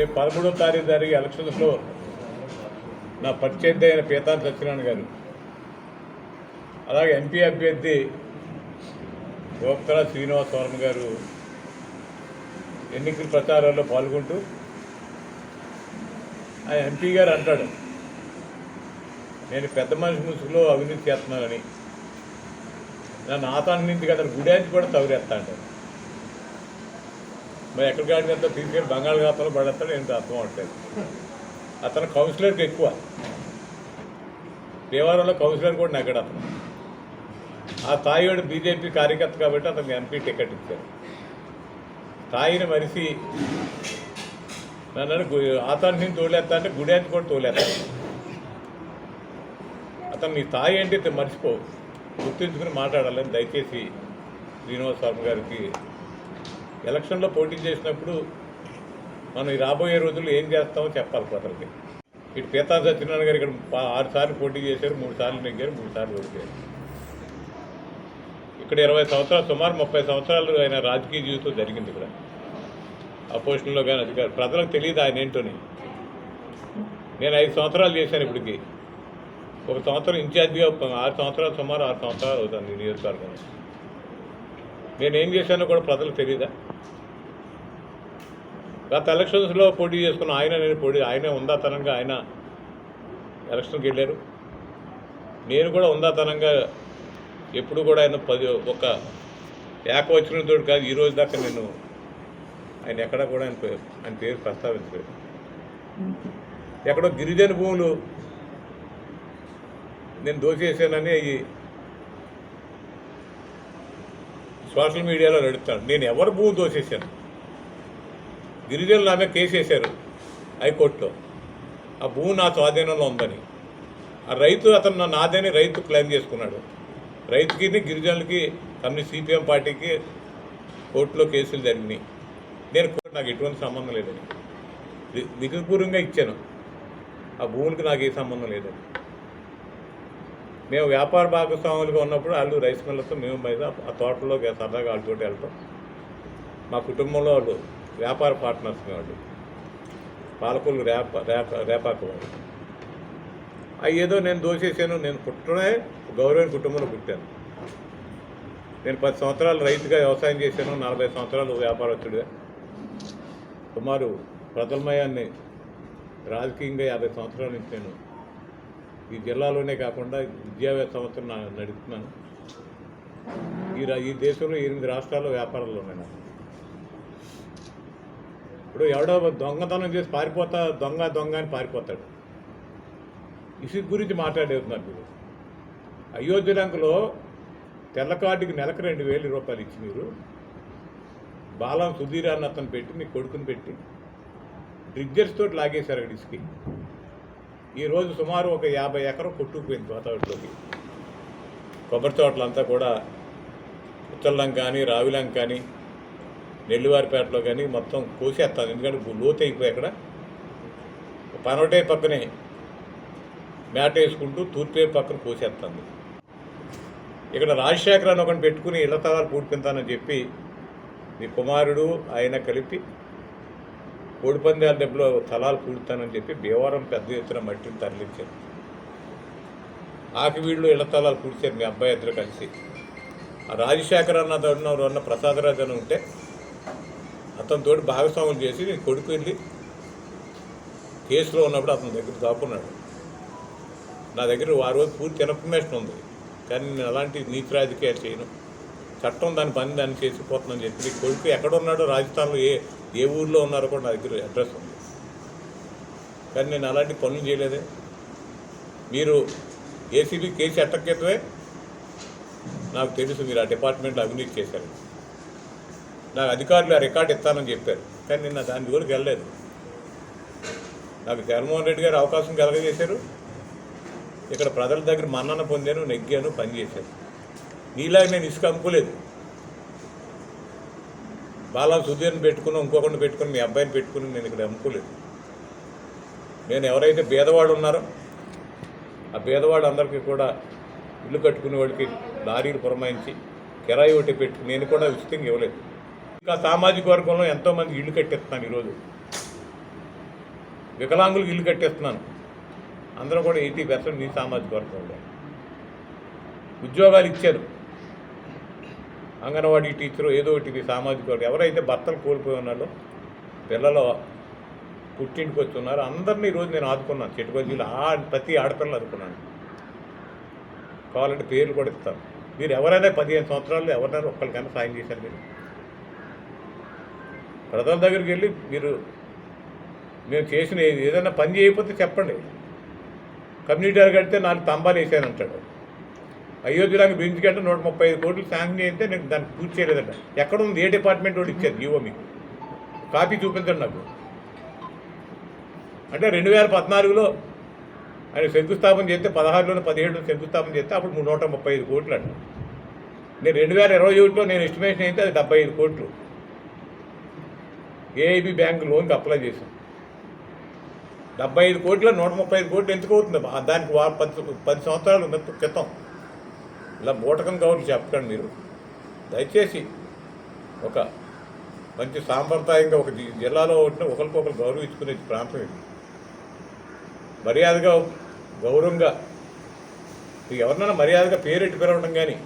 రేపు పదమూడో తారీఖు జరిగే ఎలక్షన్స్లో నా ప్రత్యర్థి అయిన పీతాన్ సత్యనారాయణ గారు. అలాగే ఎంపీ అభ్యర్థి గోప్తల శ్రీనివాస్ వర్మ గారు ఎన్నికల ప్రచారాల్లో పాల్గొంటూ ఆ ఎంపీ గారు అంటాడు నేను పెద్ద మనిషి ముసుగులో అవినీతి చేస్తున్నానని. నన్ను ఆతాన్ని నుంచి కదా గుడేసి కూడా తవరేస్తా అంటారు మరి ఎక్కడికి ఆడినంత తీసుకెళ్ళి బంగాళాఖాతంలో పడేస్తాడు ఏంటో అర్థం అవట్లేదు. అతను కౌన్సిలర్కి ఎక్కువ. దేవాలయంలో కౌన్సిలర్ కూడా నెగ్గడు అతను. ఆ తాయివాడు బీజేపీ కార్యకర్త కాబట్టి అతనికి ఎంపీ టికెట్ ఇచ్చారు. తాయిని మరిసి నన్ను అతన్ని తోలేస్తా అంటే గుడేంత కూడా తోలేస్తాను అతను నీ తాయి ఏంటి మర్చిపోవు మర్చిపో. గుర్తుంచుకుని మాట్లాడాలని దయచేసి శ్రీనివాస్ వర్మ గారికి ఎలక్షన్లో పోటీ చేసినప్పుడు మనం ఈ రాబోయే రోజుల్లో ఏం చేస్తామో చెప్పాలి ప్రజలకి. ఇటు పీతా సత్యనారాయణ గారు ఇక్కడ ఆరు సార్లు పోటీ చేశారు మూడు సార్లు నెగ్గారు మూడు సార్లు ఓడిపోయారు. ఇక్కడ ఇరవై సంవత్సరాలు సుమారు ముప్పై సంవత్సరాలు ఆయన రాజకీయ జీవితం జరిగింది ఇక్కడ. అపోజిషన్లో కానీ అధికారు ప్రజలకు తెలియదు ఆయన ఏంటోని. నేను ఐదు సంవత్సరాలు చేశాను ఇప్పటికి. ఒక సంవత్సరం ఇన్ఛార్జిగా ఆరు సంవత్సరాలు సుమారు ఆరు సంవత్సరాలు అవుతుంది నియోజకవర్గంలో. నియోజకవర్గం నేను ఏం చేశానో కూడా ప్రజలకు తెలియదా గత ఎలక్షన్స్లో పోటీ చేసుకున్న ఆయన నేను పోటీ ఆయనే ఉందాతనంగా ఆయన ఎలక్షన్కి వెళ్ళారు. నేను కూడా ఉందాతనంగా ఎప్పుడు కూడా ఆయన పది ఒక ఏకవచనంతో కాదు ఈ రోజు దాకా నేను ఆయన ఎక్కడ కూడా ఆయన పేరు ఆయన పేరు ప్రస్తావించలేదు. ఎక్కడో గిరిజన భూములు నేను దోచేసానని అవి సోషల్ మీడియాలో నడుపుతాను నేను ఎవరు భూమి దోచేశాను? గిరిజనులు ఆమె కేసు వేశారు హైకోర్టులో. ఆ భూమి నా స్వాధీనంలో ఉందని. ఆ రైతు అతను నా నాదని రైతు క్లెయిమ్ చేసుకున్నాడు. రైతుకి గిరిజనులకి కమ్యూనిస్ట్ సిపిఎం పార్టీకి కోర్టులో కేసులు జరిగినాయి. నేను నాకు ఎటువంటి సంబంధం లేదని. లి- ఇచ్చాను. ఆ భూమికి నాకు ఏ సంబంధం లేదని. మేము వ్యాపార భాగస్వాములుగా ఉన్నప్పుడు వాళ్ళు రైస్ మిల్లతో మేము మీద ఆ తోటలో సరదాగా వాళ్ళతో వెళ్తాం. మా కుటుంబంలో వాళ్ళు వ్యాపార పార్ట్నర్స్ వాళ్ళు పాలకొల్లు రేప రేప రేపాకు వాడు. ఏదో నేను దోచేసాను నేను పుట్టడమే గౌరవ కుటుంబంలో పుట్టాను. నేను పది సంవత్సరాలు రైతుగా వ్యవసాయం చేశాను నలభై సంవత్సరాలు వ్యాపారస్తుడిగా. సుమారు ప్రజలమయాన్ని రాజకీయంగా యాభై సంవత్సరాల నుంచి నేను ఈ జిల్లాలోనే కాకుండా విద్యా సంవత్సరం నడుపుతున్నాను. ఈ రా- ఈ దేశంలో ఎనిమిది రాష్ట్రాల్లో వ్యాపారాలు ఉన్నాయి నాకు. ఇప్పుడు ఎవడో దొంగతనం చేసి పారిపోతా దొంగ దొంగ అని పారిపోతాడు. ఇసుక గురించి మాట్లాడేస్తున్నారు మీరు. అయోధ్య రంకులో తెల్ల కార్డుకి నెలకు రెండు వేల రూపాయలు ఇచ్చి మీరు బాలం సుధీర్ అన్న అతను పెట్టి మీ కొడుకుని పెట్టి డ్రిగ్జర్స్ తోటి లాగేశారు అక్కడ ఇసుకి. ఈరోజు సుమారు ఒక యాభై ఎకరం కొట్టుకుపోయింది తోటలోకి. కొబ్బరి తోటలంతా కూడా ఉత్తర్లం కానీ రావిలం కానీ నెల్లివారిపేటలో కానీ మొత్తం కోసేస్తాను ఎందుకంటే లోతు అయిపోయి అక్కడ. పనవటే పక్కనే మ్యాట్ వేసుకుంటూ తూర్పే పక్కన కోసేస్తుంది ఇక్కడ రాజశేఖర్ అని ఒకటి పెట్టుకుని ఇళ్ళ తలాలు పూడ్పింతానని చెప్పి మీ కుమారుడు ఆయన కలిపి కోడిపందాల దెబ్బలో తలాలు పూడుతానని చెప్పి భీమవరం పెద్ద ఎత్తున మట్టిని తరలించారు. ఆకి వీళ్ళు ఇళ్ళ తలాలు పూడ్చారు మీ అబ్బాయి ఇద్దరు కలిసి. ఆ రాజశేఖర అన్న ఉన్న ప్రసాదరాజు అని ఉంటే అతనితోటి భాగస్వాములు చేసి నీ కొడుకు వెళ్ళి కేసులో ఉన్నప్పుడు అతని దగ్గర దాక్కున్నాడు. నా దగ్గర ఆ రోజు పూర్తి ఇన్ఫర్మేషన్ ఉంది. కానీ నేను అలాంటి నీతి రాజకీయాలు చేయను. చట్టం దాని పని దాన్ని చేసిపోతుందని చెప్పి నీ కొడుకు ఎక్కడున్నాడో రాజస్థాన్లో ఏ ఏ ఊర్లో ఉన్నారో కూడా నా దగ్గర అడ్రస్ ఉంది. కానీ నేను అలాంటి పనులు చేయలేదే. మీరు ఏసీబీ కేసు ఎట్టక్రితమే నాకు తెలుసు మీరు ఆ డిపార్ట్మెంట్లో అవినీతి చేశారు నాకు అధికారులు ఆ రికార్డు ఇస్తానని చెప్పారు. కానీ నిన్న దాని జోలికి వెళ్ళలేదు. నాకు జగన్మోహన్ రెడ్డి గారు అవకాశం కలగజేశారు. ఇక్కడ ప్రజల దగ్గర మన్నన పొందాను నెగ్గాను పనిచేశాను నీలాగా నేను ఇసుక అమ్ముకోలేదు. బాలా సుధీర్ని పెట్టుకుని ఇంకొకరిని పెట్టుకుని మీ అబ్బాయిని పెట్టుకుని నేను ఇక్కడ అమ్ముకోలేదు. నేను ఎవరైతే భేదవాడు ఉన్నారో ఆ భేదవాడు అందరికీ కూడా ఇల్లు కట్టుకునే వాడికి లారీలు పురమాయించి కిరాయి ఒకటి పెట్టి నేను కూడా ఉచితంగా ఇవ్వలేదు. ఇంకా సామాజిక వర్గంలో ఎంతోమంది ఇల్లు కట్టేస్తున్నాను ఈరోజు. వికలాంగులకు ఇల్లు కట్టేస్తున్నాను. అందరూ కూడా ఎయిటీ పర్సెంట్ మీ సామాజిక వర్గంలో ఉద్యోగాలు ఇచ్చారు. అంగన్వాడీ టీచరు ఏదో ఒకటి మీ సామాజిక వర్గం. ఎవరైతే భర్తలు కోల్పోయి ఉన్నారో పిల్లలు పుట్టింటికి వచ్చి ఉన్నారు అందరినీ ఈరోజు నేను ఆదుకున్నాను. చెట్టుకొచ్చిలు ఆ ప్రతి ఆడపిల్లలు ఆదుకున్నాను. కావాలంటే పేర్లు కూడా ఇస్తాను. మీరు ఎవరైనా పదిహేను సంవత్సరాల్లో ఎవరైనా ఒక్కరికైనా సాయం చేశారు మీరు. ప్రజల దగ్గరికి వెళ్ళి మీరు మేము చేసిన ఏదైనా పని చేయకపోతే చెప్పండి. కమ్యూనిటీ కడితే నాలుగు తంబాలు వేసానంటాడు అయోధ్యలాగా బ్రిడ్జ్ కంటే నూట ముప్పై ఐదు కోట్లు శాంక్షన్ చేస్తే నేను దాన్ని పూర్తి చేయలేదంట. ఎక్కడ ఉంది? ఏ డిపార్ట్మెంట్ వాడు ఇచ్చారు జీవో మీకు. కాపీ చూపించండి నాకు. అంటే రెండు వేల పద్నాలుగులో ఆయన శంకుస్థాపన చేస్తే పదహారులోనే పదిహేడులో శంకుస్థాపన చేస్తే అప్పుడు నూట ముప్పై ఐదు కోట్లు అంట. నేను రెండు వేల ఇరవై ఒకటిలో నేను ఎస్టిమేషన్ అయితే అది డెబ్బై ఐదు కోట్లు. ఏఐబి బ్యాంక్ లోన్కి అప్లై చేశాం. డెబ్బై ఐదు కోట్ల నూట ముప్పై ఐదు కోట్లు ఎందుకు అవుతుంది? దానికి వా- పది పది సంవత్సరాలు క్రితం. ఇలా బూటకం కవర్లు చెప్పకండి మీరు. దయచేసి ఒక మంచి సాంప్రదాయంగా ఒక జిల్లాలో ఉంటే ఒకరికొకరు గౌరవించుకునే ప్రాంతం ఇది. మర్యాదగా గౌరవంగా ఎవరినైనా మర్యాదగా పేరెట్టి పిలవడం కానీ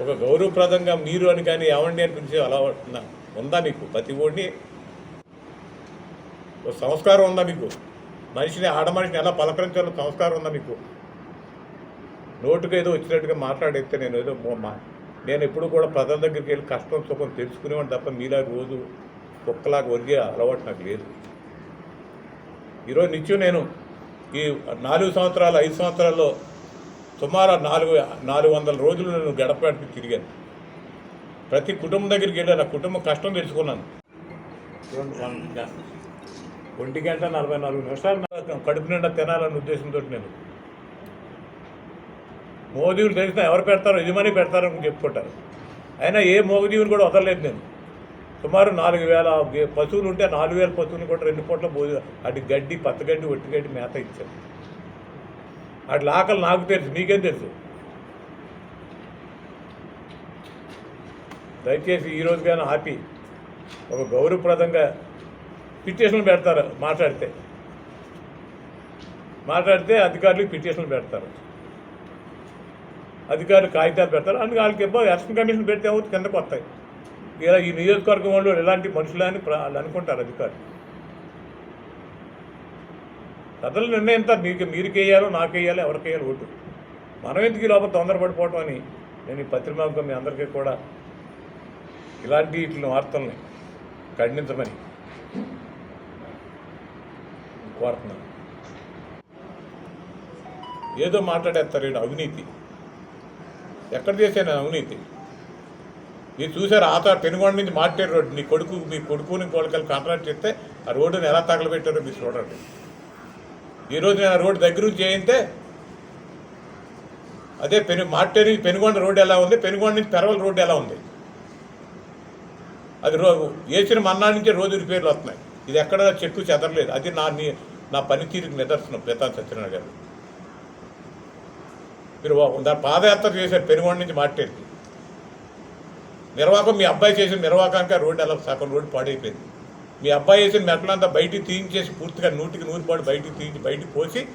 ఒక గౌరవప్రదంగా మీరు అని కానీ ఏమండి అని అలా ఉంటున్నాను ఉందా మీకు? ప్రతి ఓడిని సంస్కారం ఉందా మీకు? మనిషిని ఆడ మనిషిని ఎలా పలకరించాలో సంస్కారం ఉందా మీకు? నోటుకు ఏదో వచ్చినట్టుగా మాట్లాడేస్తే నేను ఏదో నేను ఎప్పుడు కూడా ప్రజల దగ్గరికి వెళ్ళి కష్టం సుఖం తెలుసుకునేవాడిని తప్ప మీలా రోజు కుక్కలాగా ఒరిగే అలవాటు నాకు లేదు. ఈరోజు నిత్యం నేను ఈ నాలుగు సంవత్సరాలు ఐదు సంవత్సరాల్లో సుమారు నాలుగు నాలుగు వందల రోజులు నేను గడపడానికి తిరిగాను. ప్రతి కుటుంబం దగ్గరికి వెళ్ళాను నా కుటుంబం కష్టం తెలుసుకున్నాను ఒంటి గంట నలభై నాలుగు నిమిషాలు కడుపు నిండా తినాలనే ఉద్దేశంతో నేను. మోదీవులు తెలిసినా ఎవరు పెడతారో యజమాని పెడతారని చెప్పుకుంటారు. అయినా ఏ మోగజీవుని కూడా వదలలేదు నేను. సుమారు నాలుగు వేల పశువులు ఉంటే నాలుగు వేల పశువులు కూడా రెండు పూట్ల భోజనం అటు గడ్డి పచ్చగడ్డి ఒట్టి గడ్డి మేత ఇచ్చాను అట్లా ఆకలి నాకు తెలుసు మీకేం తెలుసు? దయచేసి ఈ కానీ ఆపి ఒక గౌరవప్రదంగా పిటిషన్లు పెడతారు మాట్లాడితే. మాట్లాడితే అధికారులు పిటిషన్లు పెడతారు. అధికారులు కాగితాలు పెడతారు అందుకే వాళ్ళకి ఇబ్బంది ఎలక్షన్ కమిషన్ పెడితే అవుతుంది కిందకు వస్తాయి. ఇలా ఈ నియోజకవర్గం వాళ్ళు ఎలాంటి మనుషులు అని వాళ్ళు అనుకుంటారు అధికారులు. ప్రజలు నిర్ణయం మీకు మీరుకేయాలో నాకేయాలో ఎవరికేయాలో ఎవరికి ఓటు. మనం ఎందుకు ఈ లోపల తొందరపడిపోవటం అని నేను ఈ పత్రిమాంగం మీ అందరికీ కూడా ఇలాంటి వీటిని వార్తల్ని ఖండించమని కోరుతున్నాను. ఏదో మాట్లాడేస్తారు ఈడు అవినీతి. ఎక్కడ చేశాను అవినీతి? మీరు చూసారు ఆత పెనుగొండ నుంచి మార్టేరు రోడ్డు నీ కొడుకు మీ కొడుకుని కోళ్ళకి కాంట్రాక్ట్ చేస్తే ఆ రోడ్డుని ఎలా తగలబెట్టారో మీరు చూడండి. ఈరోజు నేను ఆ రోడ్డు దగ్గర నుంచి చేయితే అదే పెను మార్టేరు పెనుగొండ రోడ్డు ఎలా ఉంది పెనుగొండ నుంచి పెరవల రోడ్డు ఎలా ఉంది? అది రో వేసిన మన్నాడి నుంచే రోజు రిపేర్లు వస్తున్నాయి. ఇది ఎక్కడ చెట్టు చెదరలేదు. అది నా నీ- నా పనితీరుకి నిదర్శనం ప్రతాప్ సత్యనారాయణ గారు. మీరు దాని పాదయాత్ర చేశారు పెనుగొండ నుంచి మాట్లాడి నిర్వాహకం మీ అబ్బాయి చేసిన నిర్వాహకానికి రోడ్డు ఎలా సగం రోడ్డు పాడైపోయింది. మీ అబ్బాయి వేసిన మెట్లంతా బయటికి తీయించేసి పూర్తిగా నూటికి నూరు పాటు బయటికి తీయించి బయటికి పోసి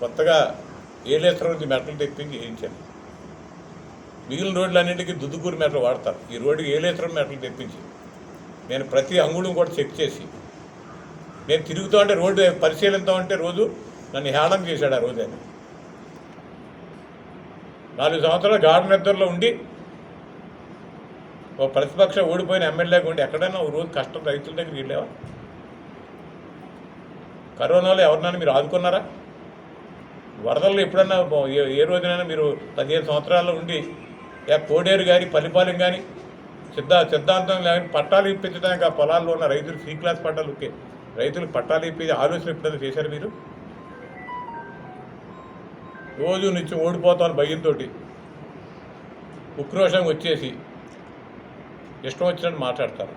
కొత్తగా ఏలేశ్వరం నుంచి మెట్లు తెప్పించి వేయించాను మిగిలిన రోడ్లన్నింటికి దుద్దుకూరు మెటలు వాడతారు. ఈ రోడ్డుకి ఏలేశ్వరం మెటలు తెప్పించి నేను ప్రతి అంగుళం కూడా చెక్ చేసి నేను తిరుగుతూ ఉంటే రోడ్డు పరిశీలిస్తూ ఉంటే రోజు నన్ను హేళన చేశాడు ఆ రోజు ఆయన. నాలుగు సంవత్సరాలు గాఢ నిద్రలో ఉండి ఓ ప్రతిపక్ష ఓడిపోయిన ఎమ్మెల్యేగా ఉండి ఎక్కడైనా ఓ రోజు కష్టం రైతుల దగ్గరికి వెళ్ళావా? కరోనాలో ఎవరినైనా మీరు ఆదుకున్నారా? వరదల్లో ఎప్పుడన్నా ఏ- ఏ రోజునైనా మీరు పదిహేను సంవత్సరాల్లో ఉండి లేక కోడేరు కానీ పల్లిపాలెం కానీ సిద్ధ సిద్ధాంతం కానీ పట్టాలు ఇప్పించడానికి ఆ పొలాల్లో ఉన్న రైతులు సి క్లాస్ పట్టాలు ఓకే రైతులకు పట్టాలు ఇప్పించి ఆలోచన ఎప్పుడైనా చేశారు మీరు? రోజు నుంచి ఓడిపోతాను భయంతో ఉక్రోషంగా వచ్చేసి ఇష్టం వచ్చినట్టు మాట్లాడతారు.